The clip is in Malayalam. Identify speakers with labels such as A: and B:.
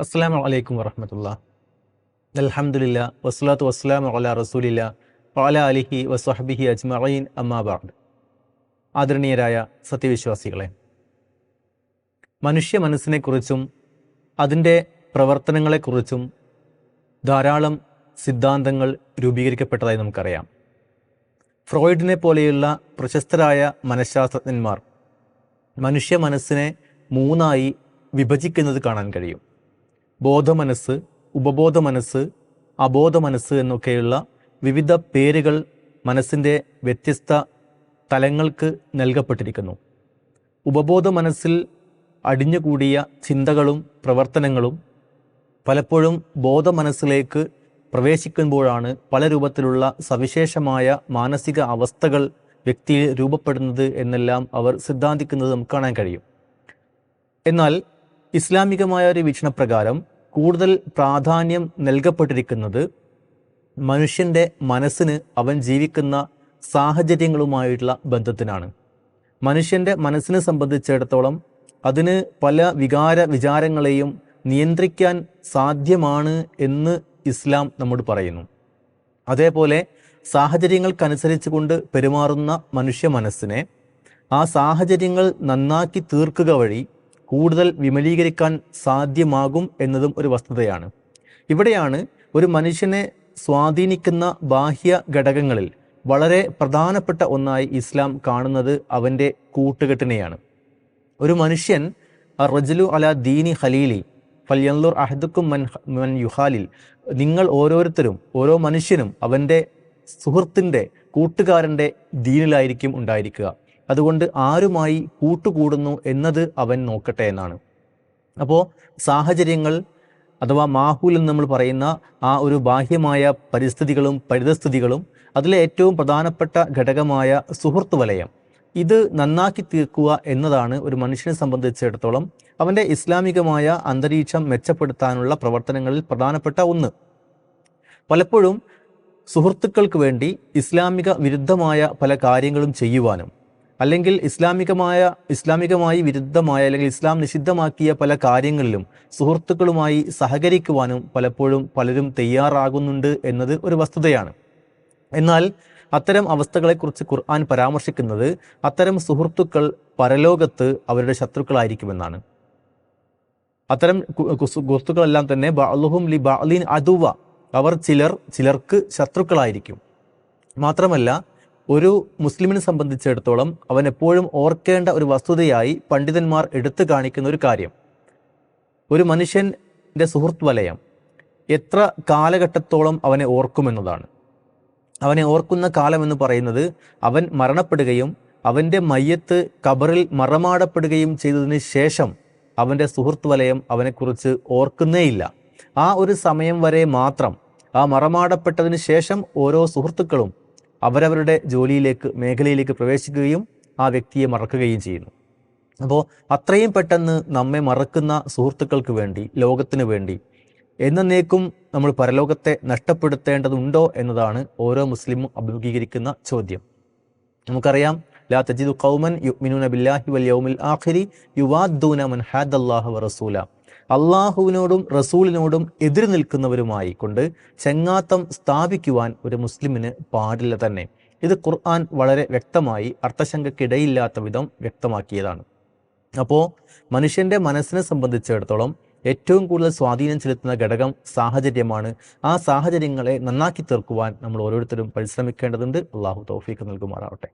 A: അസ്സാം വലൈക്കും വറഹമത്തുള്ള. അലഹമുല്ല വസ്ലാത്തു വസ്സലാം അല റസൂലില്ല പാല അലിഹി വസ്വഹബിഹി അജ്മീൻ അമ്മാബാദ് ആദരണീയരായ സത്യവിശ്വാസികളെ മനുഷ്യ മനസ്സിനെക്കുറിച്ചും അതിന്റെ പ്രവർത്തനങ്ങളെക്കുറിച്ചും ധാരാളം സിദ്ധാന്തങ്ങൾ രൂപീകരിക്കപ്പെട്ടതായി നമുക്കറിയാം. ഫ്രോയിഡിനെ പോലെയുള്ള പ്രശസ്തരായ മനഃശാസ്ത്രജ്ഞന്മാർ മനുഷ്യ മനസ്സിനെ മൂന്നായി വിഭജിക്കുന്നത് കാണാൻ കഴിയും. ബോധമനസ്സ് ഉപബോധ മനസ്സ് അബോധ മനസ്സ് എന്നൊക്കെയുള്ള വിവിധ പേരുകൾ മനസ്സിന്റെ വ്യത്യസ്ത തലങ്ങൾക്ക് നൽകപ്പെട്ടിരിക്കുന്നു. ഉപബോധ മനസ്സിൽ അടിഞ്ഞുകൂടിയ ചിന്തകളും പ്രവർത്തനങ്ങളും പലപ്പോഴും ബോധ മനസ്സിലേക്ക് പ്രവേശിക്കുമ്പോഴാണ് പല രൂപത്തിലുള്ള സവിശേഷമായ മാനസിക അവസ്ഥകൾ വ്യക്തിയിൽ രൂപപ്പെടുന്നത് എന്നെല്ലാം അവർ സിദ്ധാന്തിക്കുന്നത് നമുക്ക് കാണാൻ കഴിയും. എന്നാൽ ഇസ്ലാമികമായ ഒരു വീക്ഷണപ്രകാരം കൂടുതൽ പ്രാധാന്യം നൽകപ്പെട്ടിരിക്കുന്നത് മനുഷ്യന്റെ മനസ്സിന് അവൻ ജീവിക്കുന്ന സാഹചര്യങ്ങളുമായിട്ടുള്ള ബന്ധത്തിനാണ്. മനുഷ്യന്റെ മനസ്സിനെ സംബന്ധിച്ചിടത്തോളം അതിന് പല വികാര വിചാരങ്ങളെയും നിയന്ത്രിക്കാൻ സാധ്യമാണ് എന്ന് ഇസ്ലാം നമ്മോട് പറയുന്നു. അതേപോലെ സാഹചര്യങ്ങൾക്കനുസരിച്ച് കൊണ്ട് പെരുമാറുന്ന മനുഷ്യ മനസ്സിനെ ആ സാഹചര്യങ്ങൾ നന്നാക്കി തീർക്കുക വഴി കൂടുതൽ വിമലീകരിക്കാൻ സാധ്യമാകും എന്നതും ഒരു വസ്തുതയാണ്. ഇവിടെയാണ് ഒരു മനുഷ്യനെ സ്വാധീനിക്കുന്ന ബാഹ്യ ഘടകങ്ങളിൽ വളരെ പ്രധാനപ്പെട്ട ഒന്നായി ഇസ്ലാം കാണുന്നത് അവന്റെ കൂട്ടുകെട്ടിനെയാണ്. ഒരു മനുഷ്യൻ റജലു അല ദീനി ഖലീലി ഫല്യന്ലുർ അഹദുക്കും മൻ മൻ യുഹാലിൽ നിങ്ങൾ ഓരോരുത്തരും ഓരോ മനുഷ്യനും അവന്റെ സുഹൃത്തിന്റെ കൂട്ടുകാരന്റെ ദീനിലായിരിക്കും ഉണ്ടായിരിക്കുക. അതുകൊണ്ട് ആരുമായി കൂട്ടുകൂടുന്നു എന്നത് അവൻ നോക്കട്ടെ എന്നാണ്. അപ്പോൾ സാഹചര്യങ്ങൾ അഥവാ മാഹൂൽ എന്ന് നമ്മൾ പറയുന്ന ആ ഒരു ബാഹ്യമായ പരിസ്ഥിതികളും പരിതസ്ഥിതികളും അതിലെ ഏറ്റവും പ്രധാനപ്പെട്ട ഘടകമായ സുഹൃത്ത് വലയം. ഇത് നന്നാക്കി തീർക്കുക എന്നതാണ് ഒരു മനുഷ്യനെ സംബന്ധിച്ചിടത്തോളം അവന്റെ ഇസ്ലാമികമായ അന്തരീക്ഷം മെച്ചപ്പെടുത്താനുള്ള പ്രവർത്തനങ്ങളിൽ പ്രധാനപ്പെട്ട ഒന്ന്. പലപ്പോഴും സുഹൃത്തുക്കൾക്ക് വേണ്ടി ഇസ്ലാമിക വിരുദ്ധമായ പല കാര്യങ്ങളും ചെയ്യുവാനും അല്ലെങ്കിൽ ഇസ്ലാമികമായ ഇസ്ലാമികമായി വിരുദ്ധമായ അല്ലെങ്കിൽ ഇസ്ലാം നിഷിദ്ധമാക്കിയ പല കാര്യങ്ങളിലും സുഹൃത്തുക്കളുമായി സഹകരിക്കുവാനും പലപ്പോഴും പലരും തയ്യാറാകുന്നുണ്ട് എന്നത് ഒരു വസ്തുതയാണ്. എന്നാൽ അത്തരം അവസ്ഥകളെക്കുറിച്ച് ഖുർആൻ പരാമർശിക്കുന്നത് അത്തരം സുഹൃത്തുക്കൾ പരലോകത്ത് അവരുടെ ശത്രുക്കളായിരിക്കുമെന്നാണ്. അത്തരം സുഹൃത്തുക്കളെല്ലാം തന്നെ ബാലുഹും ലി ബാലീൻ അതുവ അവർ ചിലർ ചിലർക്ക് ശത്രുക്കളായിരിക്കും. മാത്രമല്ല ഒരു മുസ്ലിമിനെ സംബന്ധിച്ചിടത്തോളം അവൻ എപ്പോഴും ഓർക്കേണ്ട ഒരു വസ്തുതയായി പണ്ഡിതന്മാർ എടുത്തു കാണിക്കുന്ന ഒരു കാര്യം. ഒരു മനുഷ്യന്റെ സുഹൃത്ത് വലയം എത്ര കാലഘട്ടത്തോളം അവനെ ഓർക്കുമെന്നതാണ്. അവനെ ഓർക്കുന്ന കാലം എന്ന് പറയുന്നത് അവൻ മരണപ്പെടുകയും അവന്റെ മയ്യത്ത് കബറിൽ മറമാടപ്പെടുകയും ചെയ്തതിന് ശേഷം അവന്റെ സുഹൃത്ത് വലയം അവനെക്കുറിച്ച് ഓർക്കുന്നേയില്ല. ആ ഒരു സമയം വരെ മാത്രം ആ മറമാടപ്പെട്ടതിന് ശേഷം ഓരോ സുഹൃത്തുക്കളും അവരവരുടെ ജോലിയിലേക്ക് മേഖലയിലേക്ക് പ്രവേശിക്കുകയും ആ വ്യക്തിയെ മറക്കുകയും ചെയ്യുന്നു. അപ്പോൾ അത്രയും പെട്ടെന്ന് നമ്മെ മറക്കുന്ന സുഹൃത്തുക്കൾക്ക് വേണ്ടി ലോകത്തിന് വേണ്ടി എന്നേക്കും നമ്മൾ പരലോകത്തെ നഷ്ടപ്പെടുത്തേണ്ടതുണ്ടോ എന്നതാണ് ഓരോ മുസ്ലിമും അഭിമുഖീകരിക്കുന്ന ചോദ്യം. നമുക്കറിയാം ലാ തജിദു ഖൗമൻ യുഅ്മിനൂന ബില്ലാഹി വൽ യൗമിൽ ആഖിരി യുവാദ്ദൂന മൻ ഹാദല്ലാഹ വറസൂല അള്ളാഹുവിനോടും റസൂലിനോടും എതിര് നിൽക്കുന്നവരുമായി കൊണ്ട് ചെങ്ങാത്തം സ്ഥാപിക്കുവാൻ ഒരു മുസ്ലിമിന് പാടില്ല തന്നെ. ഇത് ഖുർആൻ വളരെ വ്യക്തമായി അർത്ഥശങ്കക്കിടയില്ലാത്ത വിധം വ്യക്തമാക്കിയതാണ്. അപ്പോൾ മനുഷ്യന്റെ മനസ്സിനെ സംബന്ധിച്ചിടത്തോളം ഏറ്റവും കൂടുതൽ സ്വാധീനം ചെലുത്തുന്ന ഘടകം സാഹചര്യമാണ്. ആ സാഹചര്യങ്ങളെ നന്നാക്കി തീർക്കുവാൻ നമ്മൾ ഓരോരുത്തരും പരിശ്രമിക്കേണ്ടതുണ്ട്. അള്ളാഹു തൗഫീഖ് നൽകുമാറാവട്ടെ.